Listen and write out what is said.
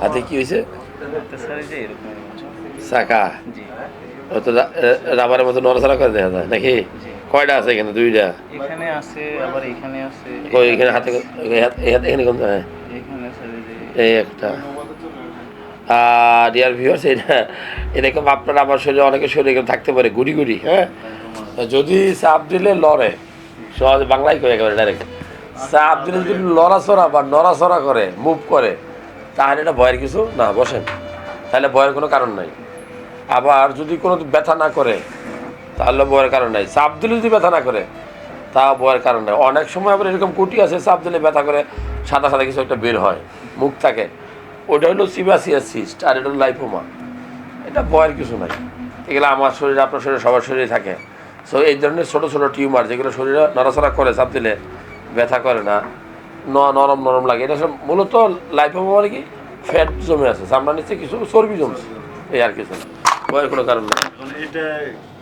হাতে কি হয়েছে? চাকা? জি। ও তো রা- রা- রাবারের মতো নড়াচড়া করে দেখা যায় নাকি? কয়টা আছে এখানে? দুইটা? এখানে আছে আবার এখানে আছে। কই এখানে হাতে এখানে কোন হ্যাঁ এই একটা। ডিয়ার ভিউয়ার্স এটা এরকম আপনার আমার শরীরে অনেকের শরীরে এরকম থাকতে পারে গুড়ি গুড়ি হ্যাঁ? যদি চাপ দিলে লড়ে। সহজ বাংলায় কয়ে একেবারে ডাইরেক্ট চাপ দিলে যদি লড়াচড়া বা নড়াচড়া করে মুভ করে তাহলে এটা ভয়ের কিছু? না, বসেন। তাহলে ভয়ের কোনো কারণ নাই। আবার যদি কোনো ব্যথা না করে, তাহলে ভয়ের কারণ নাই। চাপ দিলে যদি ব্যথা না করে তা ভয়ের কারণ নাই। অনেক সময় আবার এরকম কুটি আছে, চাপ দিলে ব্যথা করে, সাদা সাদা কিছু একটা বের হয়, মুখ থাকে। ওটা হলো সিবাসিয়াস সিস্ট আর এটা হলো লাইপোমা এটা ভয়ের কিছু নাই। এগুলো আমার শরীরে, আপনার শরীরে, সবার শরীরে থাকে। সো এই ধরনের ছোটো ছোটো টিউমার যেগুলো শরীরে নড়াচড়া করে, চাপ দিলে ব্যথা করে ন- নরম নরম লাগে। এটা সব মূলত লাইফে মানে কি? ফ্যাট জমে আছে। চামড়া নিচে কিছু চর্বি জমছে। এই আর কিছু না। ভয়ের কোনো কারণ নেই। মানে